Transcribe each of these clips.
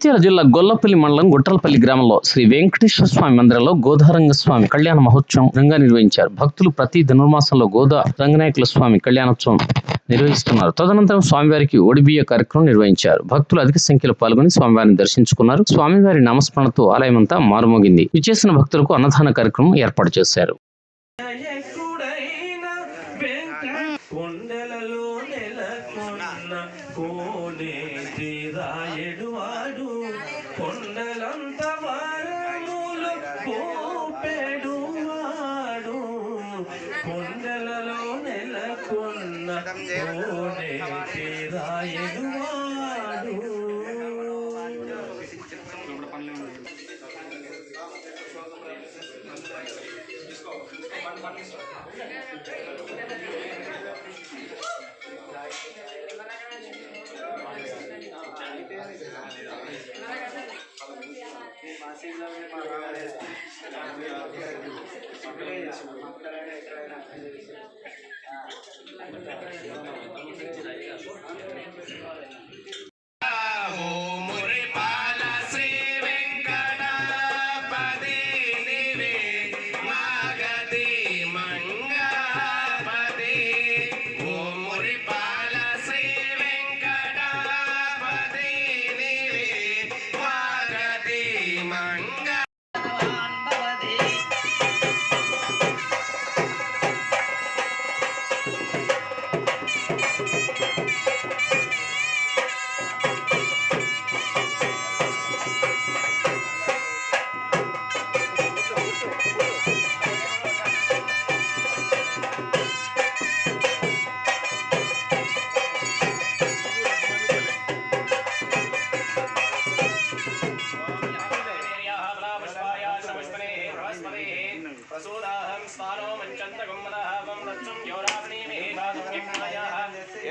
జగిత్యాల జిల్లా గొల్లపల్లి మండలం గుట్టలపల్లి గ్రామంలో శ్రీ వెంకటేశ్వర స్వామి మందిరంలో గోదారంగ స్వామి కళ్యాణ మహోత్సవం ఘనంగా నిర్వహించారు. భక్తులు ప్రతి ధనుర్మాసంలో గోదా రంగనాయకుల స్వామి కళ్యాణోత్సవం నిర్వహిస్తున్నారు. తదనంతరం స్వామివారికి ఒడిబియ్య కార్యక్రమం నిర్వహించారు. భక్తులు అధిక సంఖ్యలో పాల్గొని స్వామివారిని దర్శించుకున్నారు. స్వామివారి నామస్మరణతో ఆలయమంతా మారుమోగింది. విచ్చేసిన భక్తులకు అన్నదాన కార్యక్రమం ఏర్పాటు చేశారు. కొండలలో నెలకొన్న కోనేటి రాయడు వాడు కొండలంత వారములు కోపెడు వాడు. కొండలలో నెలకొన్న కోనేటి రాయడు వాడు. ఎక్కడైనా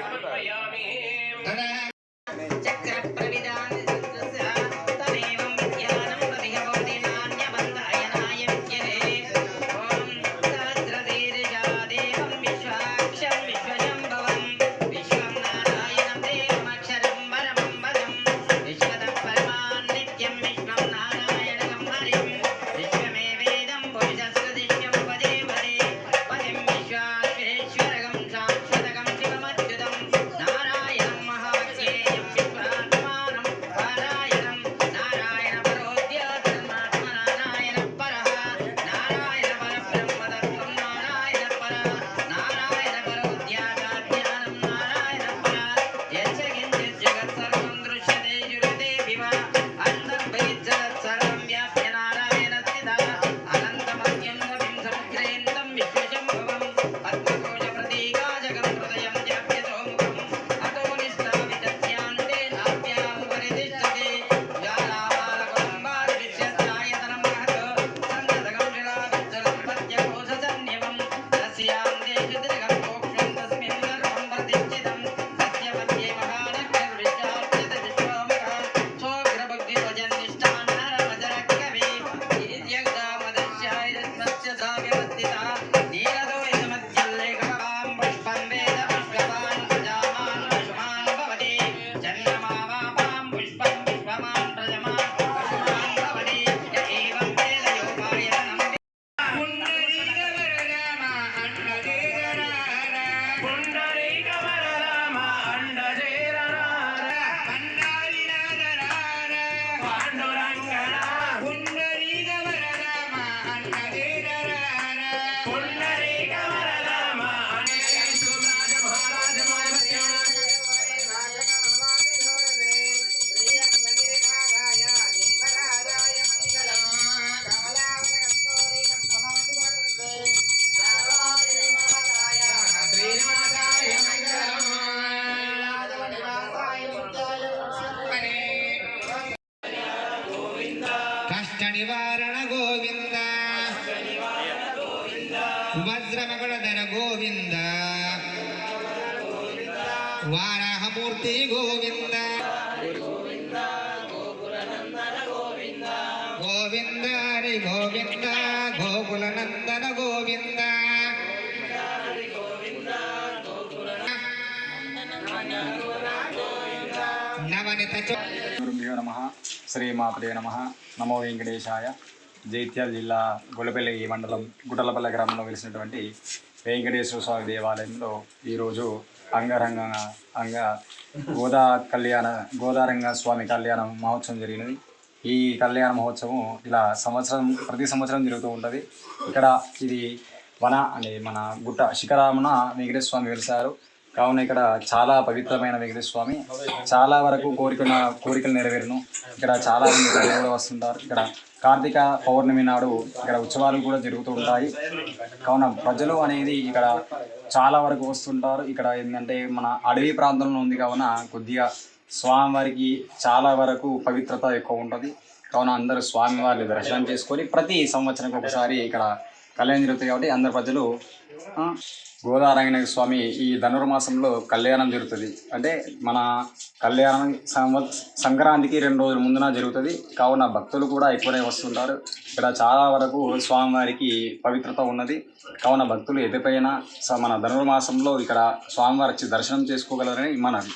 Yeah. నివారణ గోవింద. వజ్రమకుడధర గోవింద. వారాహమూర్తి గోవింద. గోవింద హరి గోవింద గోకులనందన గోవింద. నవనిత నమ. శ్రీమాతృే నమ. నమో వెంకటేశాయ. జైత్యాల జిల్లా గొల్లపల్లి మండలం గుట్టలపల్లి గ్రామంలో వెలిసినటువంటి వెంకటేశ్వర స్వామి దేవాలయంలో ఈరోజు అంగరంగ అంగ గోదా కళ్యాణ గోదారంగ స్వామి కళ్యాణ మహోత్సవం జరిగినది. ఈ కళ్యాణ మహోత్సవం ఇలా సంవత్సరం ప్రతి సంవత్సరం జరుగుతూ ఉంటుంది. ఇక్కడ ఇది వన అనే మన గుట్ట శిఖరామున వెంకటేశ్వర స్వామి వెలిసారు కావున ఇక్కడ చాలా పవిత్రమైన వెంకటేశ్వర స్వామి చాలా వరకు కోరికల కోరికలు నెరవేరును. ఇక్కడ చాలా మంది కూడా వస్తుంటారు. ఇక్కడ కార్తీక పౌర్ణమి నాడు ఇక్కడ ఉత్సవాలు కూడా జరుగుతూ ఉంటాయి. కావున ప్రజలు అనేది ఇక్కడ చాలా వరకు వస్తుంటారు. ఇక్కడ ఏంటంటే మన అడవి ప్రాంతంలో ఉంది కావున కొద్దిగా స్వామివారికి చాలా వరకు పవిత్రత ఎక్కువ ఉంటుంది. కావున అందరూ స్వామివారిని దర్శనం చేసుకొని ప్రతి సంవత్సరం ఒకసారి ఇక్కడ కళ్యాణం జరుగుతుంది కాబట్టి అందరు ప్రజలు ఆ, స్వామి ఈ ధనుర్మాసంలో కళ్యాణం జరుగుతుంది. అంటే మన కళ్యాణం సంవత్ సంక్రాంతికి రెండు రోజుల ముందున జరుగుతుంది. కావున భక్తులు కూడా ఎక్కువనే వస్తుంటారు. ఇక్కడ చాలా వరకు స్వామివారికి పవిత్రత ఉన్నది. కావున భక్తులు ఎటుపైన స- మన ధనుర్మాసంలో ఇక్కడ స్వామివారి వచ్చి దర్శనం చేసుకోగలరని మనది